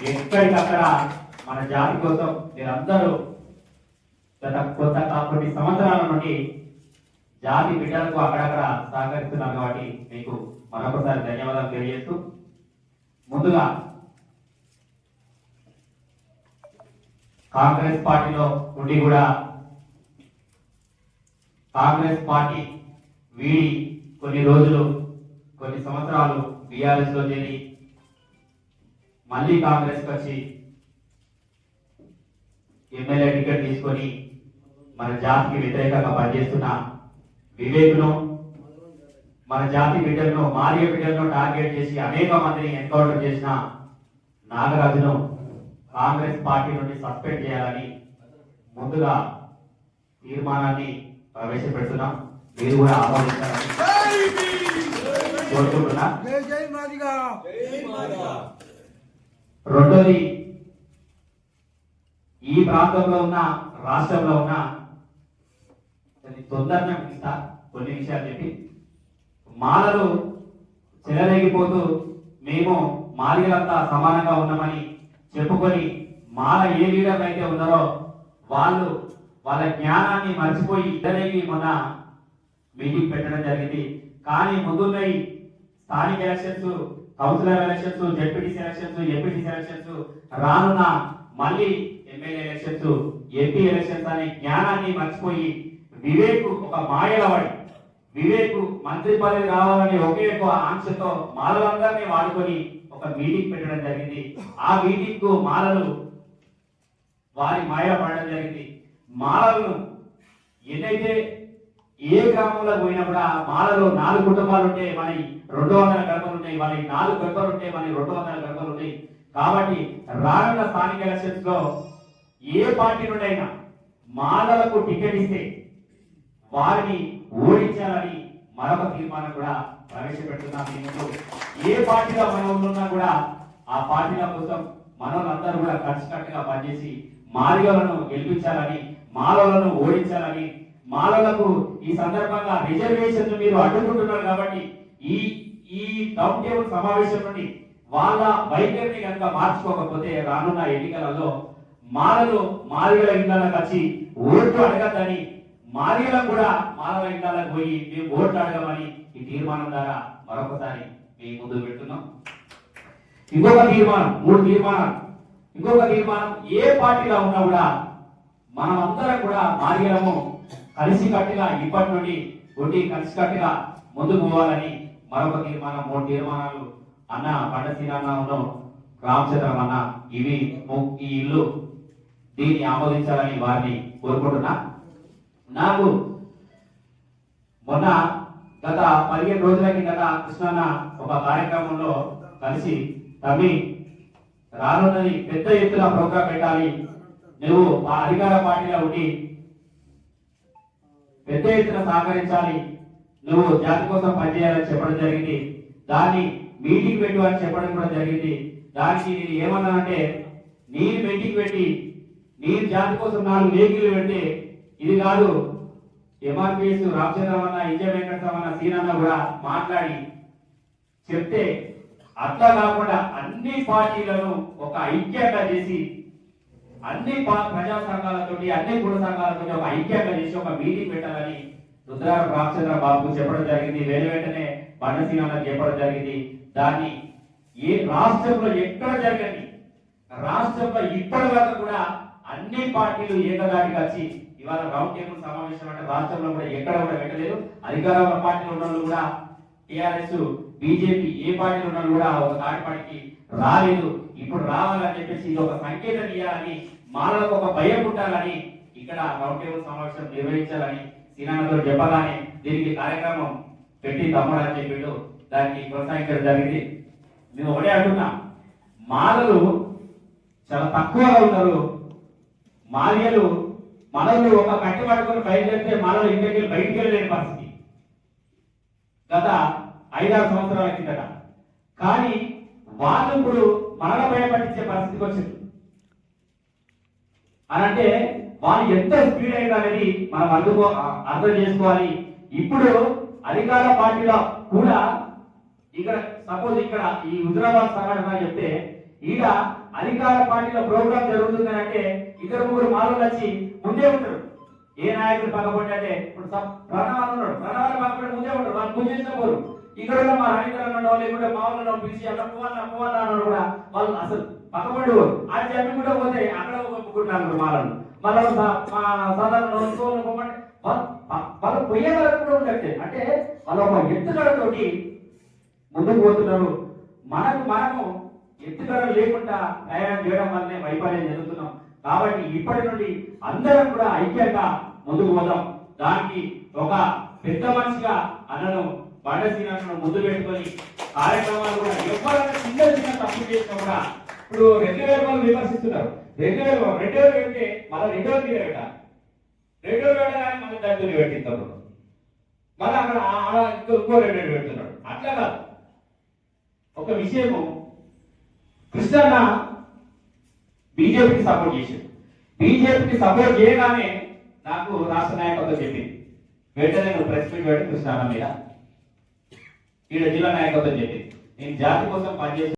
ఎక్కడికక్కడ మన జాతి కోసం మీరందరూ గత కొత్త కొన్ని సంవత్సరాల నుండి జాతి బిడ్డలకు అక్కడక్కడ సహకరిస్తున్నారు కాబట్టి మీకు మరొకసారి ధన్యవాదాలు తెలియజేస్తూ ముందుగా కాంగ్రెస్ పార్టీలో ఉండి కూడా కాంగ్రెస్ పార్టీ వీడి కొన్ని రోజులు కొన్ని సంవత్సరాలు బీఆర్ఎస్లో చేరి మళ్ళీ కాంగ్రెస్ వచ్చి ఎమ్మెల్యే టికెట్ తీసుకొని మన జాతికి వ్యతిరేకంగా పనిచేస్తున్న వివేక్ను మన జాతి బిడ్డలను మారియ బిడ్డలను టార్గెట్ చేసి అనేక మందిని ఎన్కౌంటర్ చేసిన నాగరాజును కాంగ్రెస్ పార్టీ నుండి సస్పెండ్ చేయాలని ముందుగా తీర్మానాన్ని ప్రవేశపెడుతున్నాం. మీరు కూడా ఆమోదించాలని కోరుకుంటున్నా. రెండోది ఈ ప్రాంతంలో ఉన్న రాష్ట్రంలో ఉన్న తొందరగా ఇస్తా కొన్ని విషయాలు చెప్పి మాలలు చెలరేగిపోతూ మేము మాలిగలంతా సమానంగా ఉన్నామని చెప్పుకొని మాల ఏ లీడర్లు అయితే ఉన్నారో వాళ్ళు వాళ్ళ జ్ఞానాన్ని మర్చిపోయి ఇద్దరేవి మొన్న మీటింగ్ పెట్టడం జరిగింది. కానీ ముందున్నాయి స్థానిక elections councillor elections ZPTC elections MPTC elections రానున్న మళ్ళీ ఎమ్మెల్యే ఎలక్షన్స్ ఎంపీ ఎలక్షన్స్ అనే జ్ఞానాన్ని మర్చిపోయి వివేక్ ఒక మాయలవాడి వివేక్ మంత్రి పదవి రావాలని ఒకే ఒక ఆంక్షతో మాలలందరినీ వాడుకొని ఒక మీటింగ్ పెట్టడం జరిగింది. ఆ మీటింగ్కు మాలలు వారి మాయ పడడం జరిగింది. మాలలను ఎన్నైతే ఏ గ్రామంలో పోయినా కూడా మాలలో నాలుగు కుటుంబాలు ఉంటే మన రెండు వందల గడపలు ఉన్నాయి వాళ్ళకి నాలుగు గడపలు ఉంటాయి మన రెండు వందల గడపలు ఉన్నాయి కాబట్టి రానున్న స్థానిక ఎలక్షన్స్లో ఏ పార్టీ నుండైనా అయినా మాలలకు టికెట్ ఇస్తే వారిని ఓడించాలని మరొక తీర్మానం కూడా ప్రవేశపెడుతున్నాం ఏ పార్టీలో మనం ఉన్నా కూడా ఆ పార్టీల కోసం మనోళ్ళందరూ కూడా కలిసికట్టుగా పనిచేసి మాదిగలను గెలిపించాలని మాలలను ఓడించాలని మాలలకు ఈ సందర్భంగా రిజర్వేషన్ మీరు అడ్డుకుంటున్నారు కాబట్టి ఈ ఈ టౌన్ టేబుల్ సమావేశం నుండి వాళ్ళ వైఖరిని కనుక మార్చుకోకపోతే రానున్న ఎన్నికలలో మాలలు మాదిగల ఇళ్ళకి వచ్చి ఓట్లు అడగద్దని మాదిగలకు కూడా మాలల ఇళ్ళకి పోయి మేము ఓట్లు అడగమని ఈ తీర్మానం ద్వారా మరొకసారి మీ ముందు పెడుతున్నాం. ఇంకొక తీర్మానం మూడు తీర్మానం ఇంకొక తీర్మానం ఏ పార్టీలో ఉన్నా కూడా మనమందరం కూడా మాదిగలము కలిసి కట్టిగా ఇప్పటి నుండి కొట్టి కలిసి కట్టిగా ముందుకు పోవాలని మరొక తీర్మానం మూడు తీర్మానాలు అన్న పండ శ్రీరామను రామచంద్రం అన్న ఇవి ఈ ఇల్లు దీన్ని ఆమోదించాలని వారిని కోరుకుంటున్నా. నాకు మొన్న గత పదిహేను రోజుల కిందట కృష్ణన్న ఒక కార్యక్రమంలో కలిసి తమ్మి రానున్నది పెద్ద ఎత్తున ప్రోగ్రాం పెట్టాలి. నువ్వు ఆ అధికార పార్టీలో ఉండి పెద్ద ఎత్తున సహకరించాలి. నువ్వు జాతి కోసం పనిచేయాలని చెప్పడం జరిగింది. దాన్ని మీటింగ్ పెట్టు అని చెప్పడం కూడా జరిగింది. దానికి నేను ఏమన్నానంటే నేను మీటింగ్ పెట్టి నేను జాతి కోసం నాలుగు లేఖలు పెడితే ఇది కాదు. ఎంఆర్పిఎస్ రామచంద్రమన్న ఇంజ విజయ సీనన్న కూడా మాట్లాడి చెప్తే అట్లా కాకుండా అన్ని పార్టీలను ఒక ఐక్యంగా చేసి అన్ని ప్రజా సంఘాలతోటి అన్ని కుల సంఘాలతోటి ఒక ఐక్యంగా చేసి ఒక మీటింగ్ పెట్టాలని రుద్రార రామచంద్ర బాబుకు చెప్పడం జరిగింది. వేరే వెంటనే బండసీనాలకు చెప్పడం జరిగింది. దాన్ని ఏ రాష్ట్రంలో ఎక్కడ జరగండి రాష్ట్రంలో ఇప్పటి వరకు కూడా అన్ని పార్టీలు ఏకదాటిగా వచ్చి ఇవాళ రౌండ్ టేబుల్ సమావేశం అంటే రాష్ట్రంలో కూడా ఎక్కడ కూడా పెట్టలేదు. అధికార పార్టీలు ఉన్న కూడా టిఆర్ఎస్ బీజేపీ ఏ పార్టీలు ఉన్న కూడా ఒక తాటిపాటికి రాలేదు. ఇప్పుడు రావాలని చెప్పేసి ఇది ఒక సంకేతం ఇవ్వాలని మానవులకు ఒక భయం ఉండాలని ఇక్కడ రౌండ్ టేబుల్ సమావేశం నిర్వహించాలని సీనాన్నతో చెప్పగానే దీనికి కార్యక్రమం పెట్టి తమ్ముడు అని చెప్పిండు. దానికి ప్రోత్సహించడం జరిగింది. నేను ఒకటే అంటున్నా. మాలలు చాలా తక్కువగా ఉన్నారు. మాల్యలు మనల్ని ఒక కట్టి పట్టుకొని బయలుదేరితే మాలలు ఇంటికి వెళ్ళి బయటికి వెళ్ళలేని పరిస్థితి. గత ఐదారు సంవత్సరాల కిందట. కానీ వాళ్ళు ఇప్పుడు మనల భయపడించే పరిస్థితికి వచ్చింది అనంటే వాళ్ళు ఎంత స్పీడ్ అయింది అనేది మనం అందుకో అర్థం చేసుకోవాలి. ఇప్పుడు అధికార పార్టీలో కూడా ఇక్కడ సపోజ్ ఇక్కడ ఈ హుజరాబాద్ సంఘటన చెప్తే ఈడ అధికార పార్టీలో ప్రోగ్రామ్ జరుగుతుంది అంటే ఇద్దరు ముగ్గురు మాలలు వచ్చి ముందే ఉంటారు. ఏ నాయకుడు పక్కపడి అంటే ఇప్పుడు ప్రణవాలు ఉన్నాడు. ప్రణవాలు పక్కపడి ముందే ఉంటారు. వాళ్ళు పూజ పోరు. ఇక్కడ ఉన్న మా రైతులు వాళ్ళు లేకుంటే మా వాళ్ళు పిలిచి అక్కడ అమ్మవాళ్ళు అన్నారు కూడా వాళ్ళు అసలు పక్కపడి అది చెప్పకుండా పోతే అక్కడ ఒప్పుకుంటున్నారు మాలను మనం సాధారణ రోజుకోవాలి వాళ్ళ వాళ్ళు పొయ్యే వరకు కూడా ఉండట్లేదు అంటే వాళ్ళు ఒక ఎత్తుగడతోటి ముందుకు పోతున్నారు. మనకు మనము ఎత్తుగడ లేకుండా ప్రయాణం చేయడం వల్లనే వైఫల్యం చెందుతున్నాం కాబట్టి ఇప్పటి నుండి అందరం కూడా ఐక్యంగా ముందుకు పోదాం. దానికి ఒక పెద్ద మనిషిగా అన్నను బండసీనను ముందు పెట్టుకొని కార్యక్రమాలు కూడా ఎవరైనా చిన్న చిన్న తప్పు చేసినా కూడా ఇప్పుడు రెండు వేల వాళ్ళు విమర్శిస్తున్నారు. రెండు వేల రెండు వేలు పెడితే మళ్ళీ రెండో వేలు మీద పెట్టాలి రెండు వేలు పెట్టగానే మళ్ళీ దగ్గర పెట్టిస్తారు మళ్ళీ అక్కడ ఇంకో ఇంకో రెండు పెడుతున్నాడు అట్లా కాదు. ఒక విషయము కృష్ణన్న బీజేపీకి సపోర్ట్ చేశాడు. బీజేపీకి సపోర్ట్ చేయగానే నాకు రాష్ట్ర నాయకత్వం చెప్పింది. వెంటనే నువ్వు ప్రెస్ మీట్ పెట్టి కృష్ణన్న మీద ఈడ జిల్లా నాయకత్వం చెప్పింది. నేను జాతి కోసం పనిచేసి